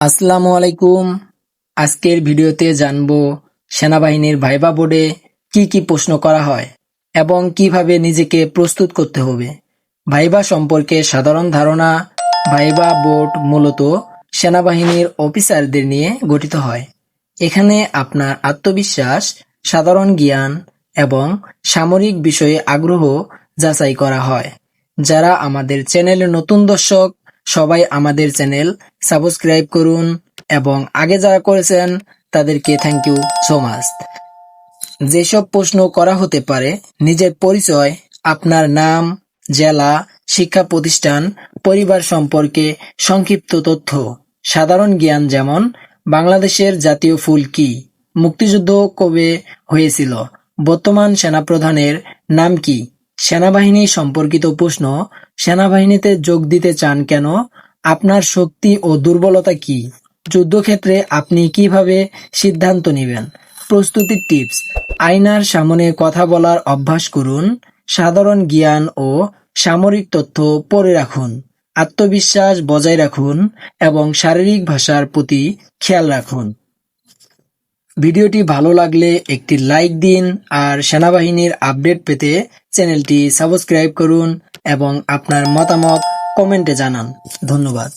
আসসালামু আলাইকুম। আজকের ভিডিওতে জানব সেনাবাহিনীর ভাইবা বোর্ডে কি কি প্রশ্ন করা হয় এবং কীভাবে নিজেকে প্রস্তুত করতে হবে। ভাইবা সম্পর্কে সাধারণ ধারণা ভাইবা বোর্ড মূলত সেনাবাহিনীর অফিসারদের নিয়ে গঠিত হয়। এখানে আপনার আত্মবিশ্বাস, সাধারণ জ্ঞান এবং সামরিক বিষয়ে আগ্রহ যাচাই করা হয়। যারা আমাদের চ্যানেলে নতুন দর্শক সবাই আমাদের চ্যানেল সাবস্ক্রাইব করুন এবং আগে যারা করেছেন, তাদেরকে থ্যাংক ইউ সো মাচ যেসব প্রশ্ন করা হতে পারে, নিজের পরিচয়, আপনার নাম, জেলা, শিক্ষা প্রতিষ্ঠান, পরিবার সম্পর্কে সংক্ষিপ্ত তথ্য। সাধারণ জ্ঞান যেমন, বাংলাদেশের জাতীয় ফুল কি? মুক্তিযুদ্ধ কবে হয়েছিল? বর্তমান সেনাপ্রধানের নাম কি? সেনাবাহিনী সম্পর্কিত প্রশ্ন, সেনাবাহিনীতে যোগ দিতে চান কেন? আপনার শক্তি ও দুর্বলতা কি? যুদ্ধক্ষেত্রে আপনি কীভাবে সিদ্ধান্ত নেবেন? প্রস্তুতির টিপস। আয়নার সামনে কথা বলার অভ্যাস করুন। সাধারণ জ্ঞান ও সামরিক তথ্য পড়ে রাখুন। আত্মবিশ্বাস বজায় রাখুন এবং শারীরিক ভাষার প্রতি খেয়াল রাখুন। ভিডিওটি ভালো লাগলে একটি লাইক দিন আর সেনাবাহিনীর আপডেট পেতে চ্যানেলটি সাবস্ক্রাইব করুন এবং আপনার মতামত কমেন্টে জানান। ধন্যবাদ।